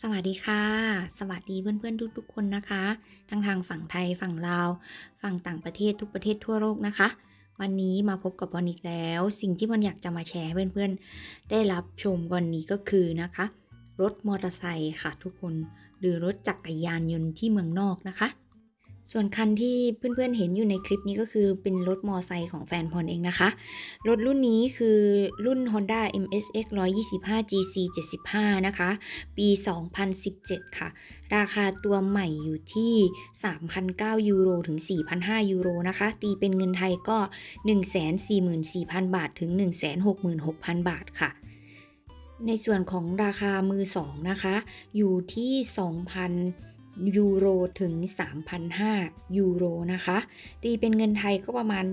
สวัสดีค่ะ สวัสดีเพื่อนๆทุกๆคนนะคะ ทั้งทางฝั่งไทยฝั่งลาว ฝั่งต่างประเทศทุกประเทศทั่วโลกนะคะ วันนี้มาพบกับบอนอีกแล้ว สิ่งที่บอนอยากจะมาแชร์ให้เพื่อนๆ ได้รับชมวันนี้ก็คือนะคะ รถมอเตอร์ไซค์ค่ะทุกคน หรือรถจักรยานยนต์ที่เมืองนอกนะคะ ส่วนคันที่เพื่อนๆเห็นอยู่ในคลิปนี้ก็คือเป็นรถมอเตอร์ไซค์ของแฟนพรเองนะคะ รถรุ่นนี้คือรุ่น Honda MSX 125 GC 75 นะคะ ปี 2017 ค่ะ ราคาตัวใหม่อยู่ที่3,009ยูโรถึง 4,500 ยูโรนะคะ ตีเป็นเงินไทยก็ 144,000 บาทถึง 166,000 บาทค่ะในส่วนของราคามือ2นะคะ อยู่ที่ 2,000 ยูโรถึง 3,500 ยูโรนะคะ ตีเป็นเงินไทยก็ประมาณ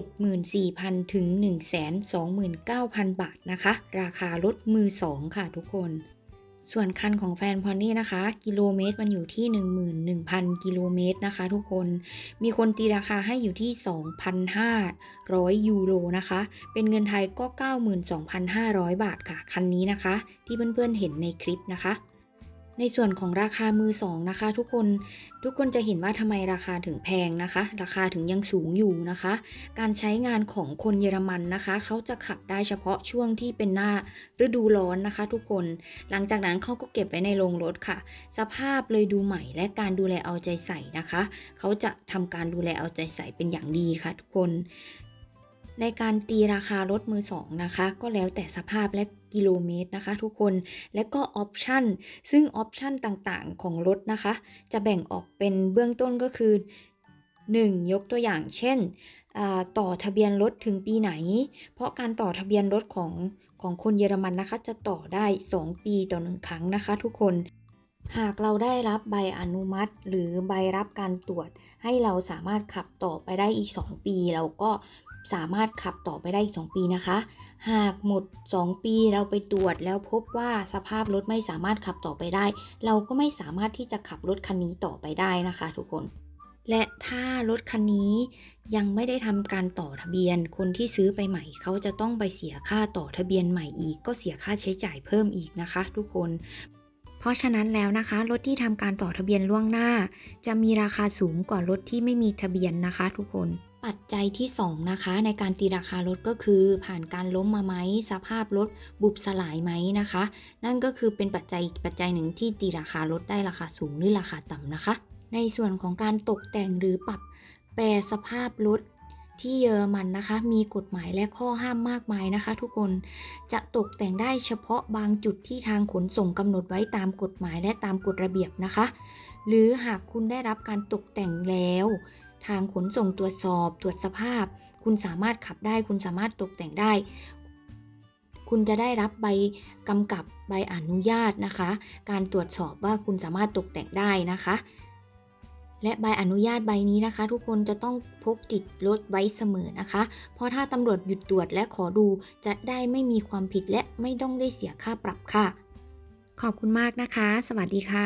74,000 ถึง 129,000 บาทนะคะ ราคารถมือ 2 ค่ะทุกคน ส่วนคันของแฟนพอนนี่นะคะ กิโลเมตรมันอยู่ที่ 11,000 กิโลเมตรนะคะทุกคน มีคนตีราคาให้อยู่ที่ 2,500 ยูโรนะคะ เป็นเงินไทยก็ 92,500 บาทค่ะ คันนี้นะคะ ที่เพื่อนๆเห็นในคลิปนะคะ ในส่วนของราคามือสองนะคะ ทุกคนทุกคนจะเห็นว่าทำไมราคาถึงแพงนะคะ ราคาถึงยังสูงอยู่นะคะ การใช้งานของคนเยอรมันนะคะ เขาจะขับได้เฉพาะช่วงที่เป็นหน้าฤดูร้อนนะคะ ทุกคนหลังจากนั้นเขาก็เก็บไว้ในโรงรถค่ะ สภาพเลยดูใหม่และการดูแลเอาใจใส่นะคะ เขาจะทำการดูแลเอาใจใส่เป็นอย่างดีค่ะ ทุกคน ในการตีราคารถมือสองนะคะ ก็แล้วแต่สภาพและกิโลเมตรนะคะ ทุกคนและก็ออปชันซึ่งออปชันต่างๆของรถนะคะ จะแบ่งออกเป็นเบื้องต้นก็คือ 1. ยกตัวอย่างเช่น ต่อทะเบียนรถถึงปีไหน เพราะการต่อทะเบียนรถของของคนเยอรมันนะคะ จะต่อได้ 2 ปีต่อหนึ่งครั้งนะคะ ทุกคนหากเราได้รับใบอนุมัติ หรือใบรับการตรวจ ให้เราสามารถขับต่อไปได้อีก 2 ปี เราก็ สามารถขับต่อไปได้อีก 2 ปีนะคะ หากหมด 2 ปีเราไปตรวจแล้วพบว่าสภาพรถไม่สามารถขับต่อไปได้ เราก็ไม่สามารถที่จะขับรถคันนี้ต่อไปได้นะคะ ทุกคน และถ้ารถคันนี้ยังไม่ได้ทำการต่อทะเบียน คนที่ซื้อไปใหม่เขาจะต้องไปเสียค่าต่อทะเบียนใหม่อีก ก็เสียค่าใช้จ่ายเพิ่มอีกนะคะ ทุกคนเพราะฉะนั้นแล้วนะคะ รถที่ทำการต่อทะเบียนล่วงหน้า จะมีราคาสูงกว่ารถที่ไม่มีทะเบียนนะคะ ทุกคน ปัจจัยที่ 2 นะคะ ในการตีราคารถก็คือ ผ่านการล้มมาไหมสภาพรถบุบสลายไหมนะคะ นั่นก็คือเป็นปัจจัยอีกปัจจัยหนึ่งที่ตีราคารถได้ราคาสูงหรือราคาต่ำนะคะ ในส่วนของการตกแต่งหรือปรับแปรสภาพรถที่เยอรมันนะคะ มีกฎหมายและข้อห้ามมากมายนะคะ ทุกคนจะตกแต่งได้เฉพาะบางจุดที่ทางขนส่งกำหนดไว้ตามกฎหมายและตามกฎระเบียบนะคะ หรือหากคุณได้รับการตกแต่งแล้ว ทางขนส่งตรวจสอบ ตรวจสภาพ คุณสามารถขับได้ คุณสามารถตกแต่งได้ คุณจะได้รับใบกำกับใบอนุญาตนะคะ การตรวจสอบว่าคุณสามารถตกแต่งได้นะคะ และใบอนุญาตใบนี้นะคะ ทุกคนจะต้องพกติดรถไว้เสมอนะคะ เพราะถ้าตำรวจหยุดตรวจและขอดูจะได้ไม่มีความผิดและไม่ต้องได้เสียค่าปรับค่ะ ขอบคุณมากนะคะ สวัสดีค่ะ